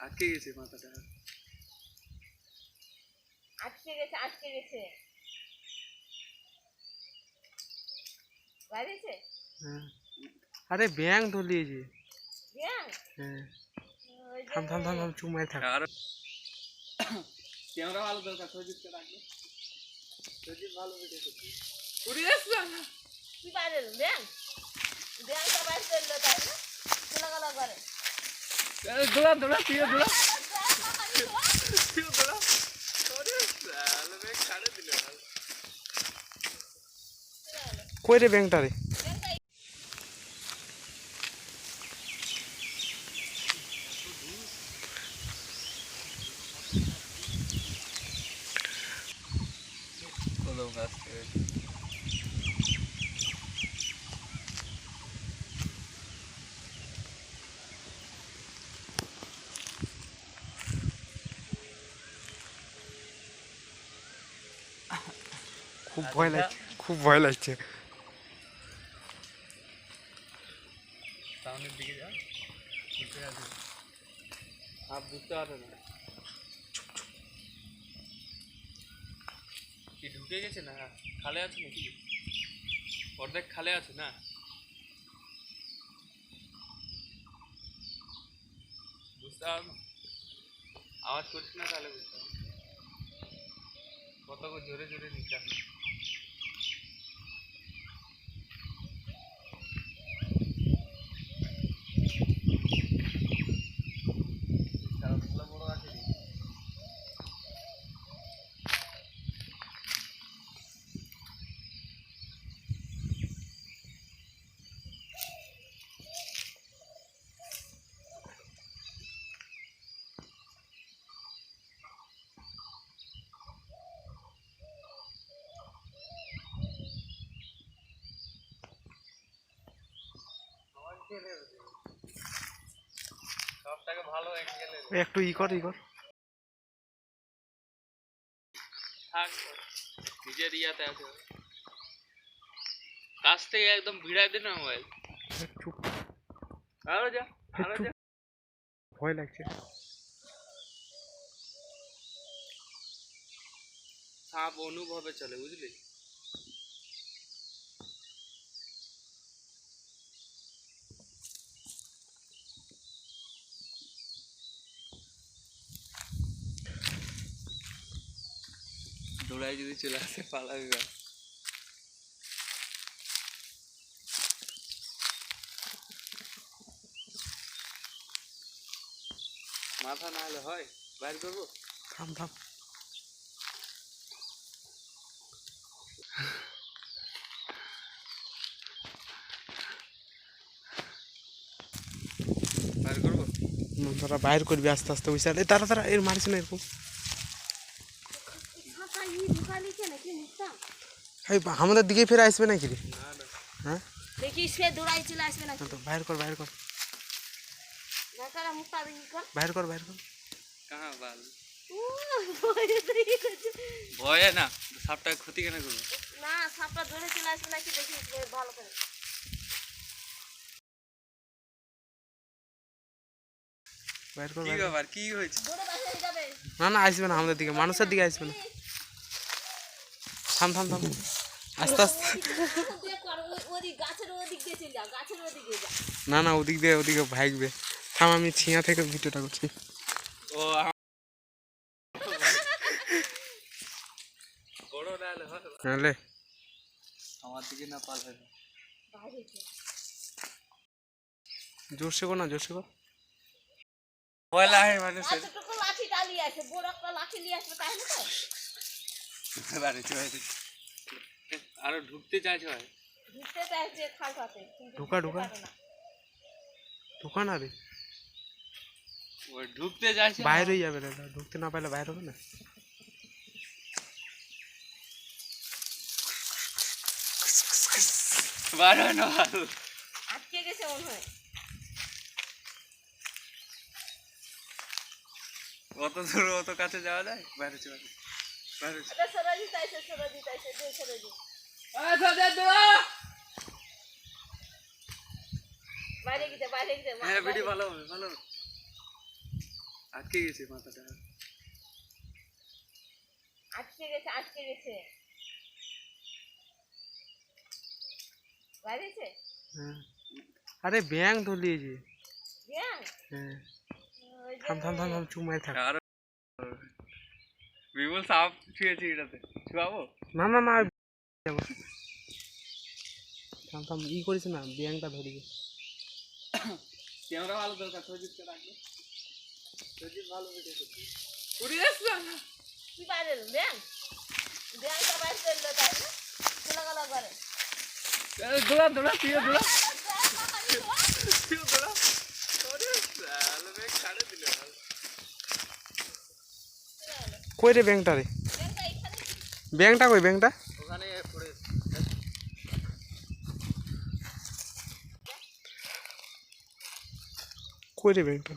আটকে গেছে মাথাটা। আটকে গেছে আটকে গেছে। বাইরেছে হ্যাঁ। আরে ব্যাং ধরিয়েছে। ব্যাং হ্যাঁ। থাম থাম থাম থাম চুপ মারি থাক। আর ক্যামেরা ভালো দরকার সজিতকে রাখবে সজিত ভালো ভিডিও করবে উড়ে আসলাম কি বাইরে ব্যাং ব্যাংটা বাইরে চলল তাই না? চলাগলা করে। দৌড়া দৌড়া তুইও দৌড়া তুইও দৌড়া কই রে ব্যাংটা রে? কলম গাছ খুব ভয় লাগছে, খুব ভয় লাগছে। দিকে যা বুঝতে বুঝতে পারবে না। কি, ঢুকে গেছে না? খালে আছে নাকি? অর্ধেক খালে আছে না? বুঝতে পারব আওয়াজ করছি না তাহলে বুঝতে কত জোরে জোরে নিতে হবে একটু ই কর ই কর। থাক নিজের ইয়াতে আছে। কাছ থেকে একদম ভিড়াই দে না মোবাইল। চুপ। আরও যা আরও যা। ভয় লাগছে। সাপ অনুভবে চলে বুঝলি? দৌড়াই যদি চলে আসে পালাবি মাথা না হলে হয়? বাইর করব? থাম থাম। বাইর তোরা বাইর করবি আস্তে আস্তে সাইডে তারা তারা এর মারিস না এরকম। আমাদের দিকে ফিরে আসবে নাকি রে? হ্যাঁ? দেখি সে দৌড়াই চলে আসবে নাকি? তো বাইর কর বাইর কর। বাইর কর বাইর কর। কাহা বাল? ভয়ে না সাপটাকে ক্ষতি কেন করব? না সাপটা দৌড়ে চলে আসবে নাকি দেখি ভালো করে। বাইর কর কি ব্যাপার কি হয়েছে? হয়ে না না আসবে না আমাদের দিকে মানুষের দিকে আসবে না। থাম থাম থাম। আস্তে আস্তে। না না ওদিক দিয়ে ওদিকে ভাগবে থাম আমি ছিঁয়া থেকে ভিডিওটা করছি। ও হয় আমার দিকে না পালে জোরসে না জোরসে কর। পয়লা হয় মানুষের লাঠি ডালিয়ে আছে বড় একটা লাঠি নিয়ে আসবে তাহলে তো? বাড়িতে আরও ঢুকতে চাইছে ভাই ঢুকতে চাইছে খালটাতে ঢোকা, ঢোকা। পারে না। ঢোকা না রে। ওই ঢুকতে চাইছে বাইরেই যাবে ঢুকতে না পারলে বাইরে হবে না? বারো না আটকে গেছে মনে হয়। অত দূর অত কাছে যাওয়া যায়? বাইরে চলে হ্যাঁ ভিডিও ভালো হবে ভালো আটকে গেছে মাথাটা আটকে গেছে আটকে গেছে বাইরেছে আরে ব্যাং ধরিয়েছে ব্যাং হ্যাঁ থাম থাম থাম থাম চুমাই থাক বিমল সাপ ছুঁয়েছি এটাতে। ছুয়াবো? না না না থাম থাম ই করিস না ব্যাংটা ধরিয়ে ক্যামেরা ভালো দরকার সজিতকে রাখবে। সজিত ভালো ভিডিও করবে উড়ে আসছে কি বাইরে ব্যাং? ব্যাংটা বাইরে চলল তাই না? গোলাগালা করে। দোড়া দোড়া তুইও দোড়া। তুইও দোড়া। কই রে ব্যাংকটা রে? ব্যাংকটা কই ব্যাংকটা? কই রে ব্যাংকটা?